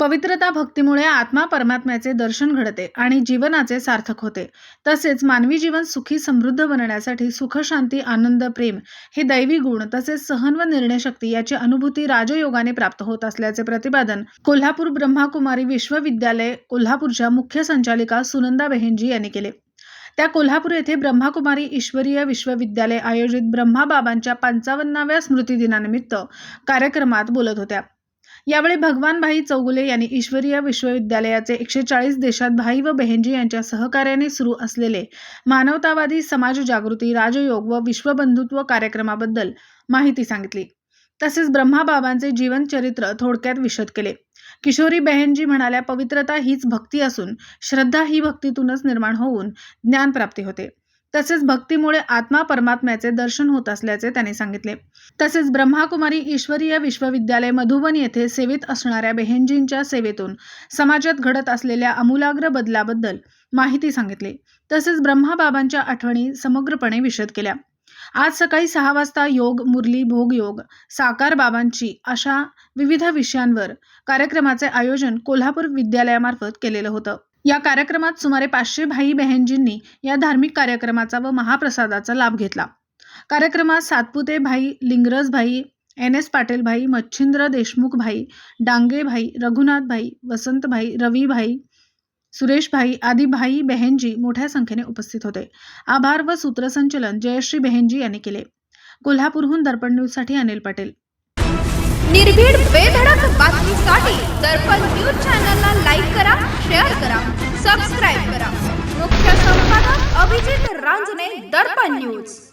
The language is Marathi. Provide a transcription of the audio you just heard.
पवित्रता भक्तीमुळे आत्मा परमात्म्याचे दर्शन घडते आणि जीवनाचे सार्थक होते. तसेच मानवी जीवन सुखी समृद्ध बनण्यासाठी सुख शांती आनंद प्रेम हे दैवी गुण तसेच सहन व निर्णयशक्ती याची अनुभूती राजयोगाने प्राप्त होत असल्याचे प्रतिपादन कोल्हापूर ब्रह्माकुमारी विश्वविद्यालय कोल्हापूरच्या मुख्य संचालिका सुनंदा बेहेनजी यांनी केले. त्या कोल्हापूर येथे ब्रह्माकुमारी ईश्वरीय विश्वविद्यालय आयोजित ब्रह्माबाबांच्या पंचावन्नाव्या स्मृतिदिनानिमित्त कार्यक्रमात बोलत होत्या. यावेळी भगवान भाई चौगुले यांनी ईश्वरीय विश्वविद्यालयाचे एकशे चाळीस देशात भाई व बहेनजी यांच्या सहकार्याने सुरू असलेले मानवतावादी समाज जागृती राजयोग व विश्वबंधुत्व कार्यक्रमाबद्दल माहिती सांगितली. तसेच ब्रह्माबाबांचे जीवनचरित्र थोडक्यात विशद केले. किशोरी बहेनजी म्हणाल्या पवित्रता हीच भक्ती असून श्रद्धा ही भक्तीतूनच निर्माण होऊन ज्ञानप्राप्ती होते. तसेच भक्तीमुळे आत्मा परमात्म्याचे दर्शन होत असल्याचे त्यांनी सांगितले. तसेच ब्रह्माकुमारी ईश्वरीय विश्वविद्यालय मधुबन येथे सेवेत असणाऱ्या बेहेनजींच्या सेवेतून समाजात घडत असलेल्या आमूलाग्र बदलाबद्दल माहिती सांगितली. तसेच ब्रह्माबाबांच्या आठवणी समग्रपणे विशद केल्या. आज सकाळी सहा वाजता योग मुरली भोग योग साकार बाबांची अशा विविध विषयांवर कार्यक्रमाचे आयोजन कोल्हापूर विद्यालयामार्फत केलेलं होतं. या कार्यक्रमात सुमारे पाचशे भाई बहनजींनी या धार्मिक कार्यक्रमाचा व महाप्रसादाचा लाभ घेतला. कार्यक्रमात सातपुते भाई लिंगरज भाई एन एस पाटील भाई मच्छिंद्र देशमुख भाई डांगे भाई रघुनाथ भाई वसंत भाई रवी भाई सुरेश भाई आदी भाई बहेनजी मोठ्या संख्येने उपस्थित होते. आभार व सूत्रसंचलन जयश्री बहनजी यांनी केले. कोल्हापूरहून दर्पण न्यूजसाठी अनिल पटेल. निर्भीड बेधडक news.